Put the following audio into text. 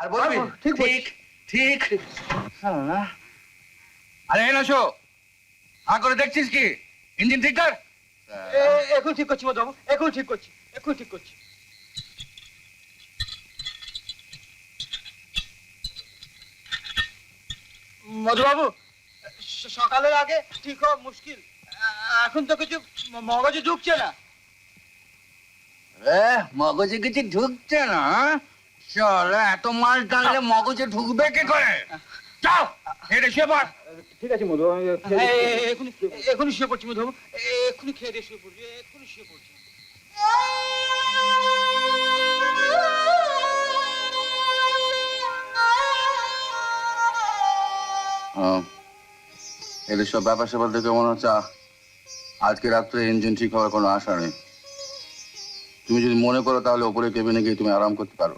আর বলবি? ঠিক ঠিক ঠিক। হ্যাঁ। আরে হা করে দেখছিস কি? ইঞ্জিন ঠিক কর এখন ঠিক করছি মধুবাবু এখন ঠিক করছি এখন ঠিক করছি। মধুবাবু সকালের আগে ঠিক হওয়া মুশকিল। এখন তো কিছু মগজে ঢুকছে না। মগজে কিছু ঢুকছে না হ্যাঁ? চল এত মাল টানলে মগজে ঢুকবে কি করে? যাও এটা শুয়ে পড়। ঠিক আছে মধুবাবু এখনই এখনই শুয়ে পড়ছি মধুবাবু এ- এক্ষুনি খেয়ে দিয়ে শুয়ে পড়ছি এক্ষুনি শুয়ে পড়ছি। এদের সব ব্যাপার স্যাপার দেখে মনে হচ্ছে আজকে রাত্রে ইঞ্জিন ঠিক হওয়ার কোনো আশা নেই। তুমি যদি মনে করো তাহলে ওপরে কেবিনে গিয়ে তুমি আরাম করতে পারো।